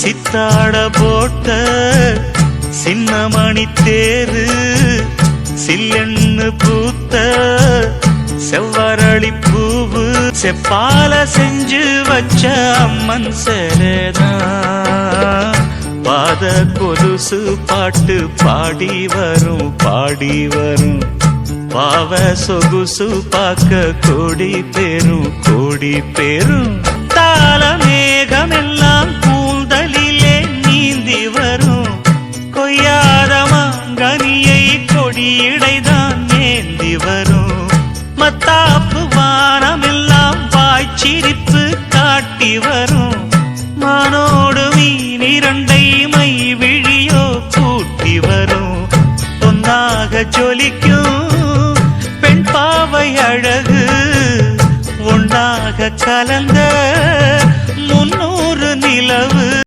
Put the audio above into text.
சித்தாட போட்ட சின்னமணி தேரு சில்லெண்ணு பூத்த செவ்வரளி பூவு செப்பால செஞ்சு வச்ச அம்மன் சரதான் பாத கொலுசு பாட்டு பாடி வரும் பாடி வரும். பாவ சொகுசு பார்க்க கோடி பேரும் கோடி பேரும் தாளமே இடைதான் ஏந்தி வரும். மத்தாப்பு வானமெல்லாம் வாய்ச்சிரிப்பு காட்டி வரும். மானோடு மீன் இரண்டை மை விழியோ கூட்டி வரும். ஒன்னாக ஜொலிக்கும் பெண் பாவை அழகு. ஒன்றாக கலந்த